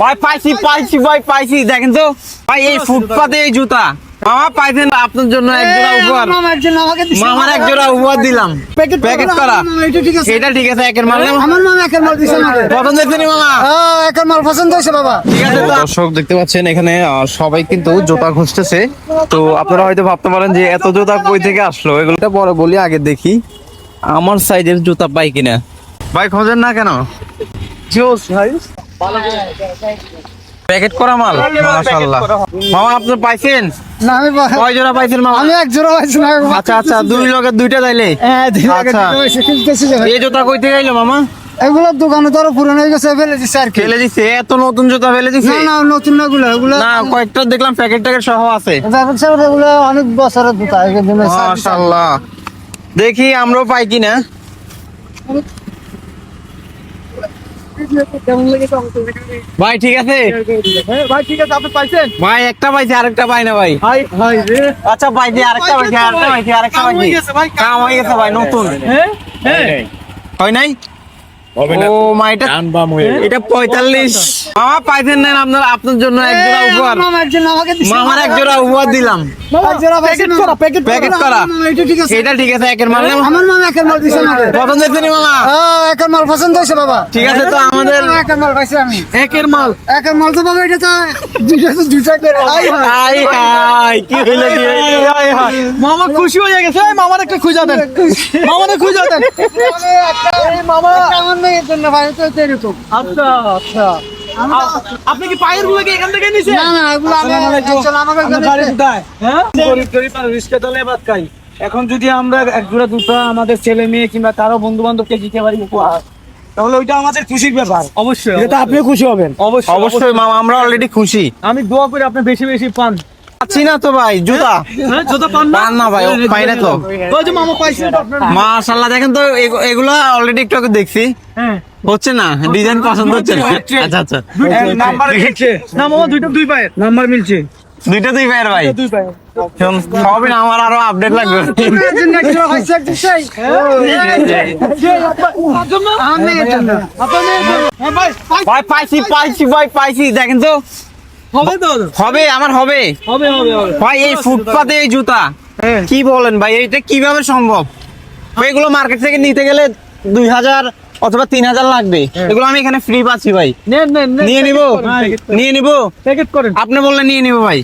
ভাই পাইছি পাইছি ভাই পাইছি দেখেন তো। ভাই এই ফুটপাতে এই জুতা। মামা পাইছেন আপনার জন্য এক জোড়া উপহার। মামার এক জোড়া উপহার দিলাম। প্যাকেট করা, এটা ঠিক আছে। এটা একের মাল আমার মামা একের মাল দিছে পছন্দ হয়েছে মামা? হ্যাঁ, একের মাল পছন্দ হয়েছে বাবা। ঠিক আছে দর্শক দেখতে পাচ্ছেন এখানে সবাই কিন্তু জুতা খুঁজতেছে। তো আপনারা হয়তো ভাবতে পারেন যে এত জুতা কই থেকে আসলো? এগুলোটা পরে বলি আগে দেখি। আমার সাইজের জুতা পাই কিনা। ভাই খোঁজেন না কেন? প্যাকেট করা মাল মাশাআল্লাহ। মামা আপনি পাইছেন? না আমি কয় জোড়া পাইছেন মামা? আমি এক জোড়া পাইছি না আচ্ছা আচ্ছা দুই লগের দুইটা তাইলে হ্যাঁ, দুই আচ্ছা। কিনতেছি এই জুতা কই থেকে আইলো মামা? এগুলো দোকানে ধরো পুরনো হয়ে গেছে ফেলে আর কি। ফেলে দিছে এত নতুন জুতা ফেলে দিছে? না না নতুন না গুলো এগুলো না কয়েকটা দেখলাম প্যাকেট ট্যাকেট সহ আছে। এগুলো অনেক বছরের জুতা মাশাআল্লাহ। দেখি আমরাও পাই কিনা। ভাই ঠিক আছে? ভাই ঠিক আছে আপনি পাইছেন? ভাই একটা পাইছি আরেকটা পাই না ভাই। ভাই ভাই রে। আচ্ছা পাইছি আরেকটা পাইছি আরেকটা পাইছি আরেকটা পাইছি। ভাই, কাম হয়ে গেছে ভাই নতুন। হ্যাঁ? হ্যাঁ? হয় নাই? ও মা এটা এটা পঁয়তাল্লিশ। মামা পাইছেন না আপনার আপনার জন্য এক জোড়া উপহার। মামার এক জোড়া উপহার দিলাম। প্যাকেট করা প্যাকেট প্যাকেট করা। এটা ঠিক আছে। এটা ঠিক আছে একের মাল নেব। আমার মামা একের মাল দিছে পছন্দ হয়েছে নি মামা? হ্যাঁ, একের মাল পছন্দ হয়েছে বাবা। ঠিক আছে তো আমাদের একের মাল পাইছি আমি। একের মাল। একের মাল তো বাবা এটা তো দুইটা তো দুইটা করে। হাই। হাই কি হইল কি আই হাই মামা খুশি হয়ে গেছে। মামার একটা খুঁজা দেন। মামারে খুঁজা দেন। মামা। আমার জন্য ভাই তো। এরকম আচ্ছা। আচ্ছা আপনি কি পায়েরগুলো কি এখান থেকে নিছেন? না না এগুলো আমি আমাকে গাড়ি কোথায় হ্যাঁ? গরিব গরিব আর রিস্কে দলে বাদ খাই। এখন যদি আমরা এক জোড়া দুটা আমাদের ছেলে মেয়ে কিংবা তারও বন্ধু বান্ধবকে দিতে পারি উপহার তাহলে ওইটা আমাদের খুশির ব্যাপার। অবশ্যই এটা আপনি খুশি হবেন। অবশ্যই অবশ্যই মামা আমরা অলরেডি খুশি। আমি দোয়া করি আপনি বেশি বেশি পান। পাচ্ছি না তো ভাই জুতা। হ্যাঁ পান পান না ভাই, পাই না তো। ওই যে মামা পাইছেন মাশাআল্লাহ দেখেন তো এগুলা অলরেডি একটু আগে দেখছি। হ্যাঁ। হচ্ছে না ডিজাইন পছন্দ হচ্ছে না। আচ্ছা আচ্ছা। নাম্বার মিলছে। না মামা দুইটা দুই পায়ের। নাম্বার মিলছে। দুইটা দুই পায়ের ভাই। দুই পায়ের। সবই না আমার আরও আপডেট লাগবে। ভাই পাইছি পাইছি ভাই পাইছি। দেখেন তো হবে তো? হবে আমার হবে। হবে হবে ভাই এই ফুটপাতে এই জুতা। কি বলেন ভাই এটা কীভাবে সম্ভব? এগুলো মার্কেট থেকে নিতে গেলে দুই হাজার অথবা তিন হাজার লাগবে। এগুলো আমি এখানে ফ্রি পাচ্ছি ভাই। নিয়ে নিবো? করেন। নিয়ে নিবো? প্যাকেট করেন। আপনি বললে নিয়ে নিবো ভাই।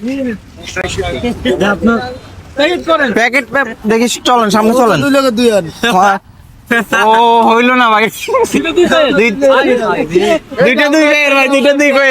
প্যাকেট দেখি চলেন সামনে চলেন। হ্যাঁ। ও হইল না ভাই। দুইটা দুই ভাই দুইটা দুই ভাই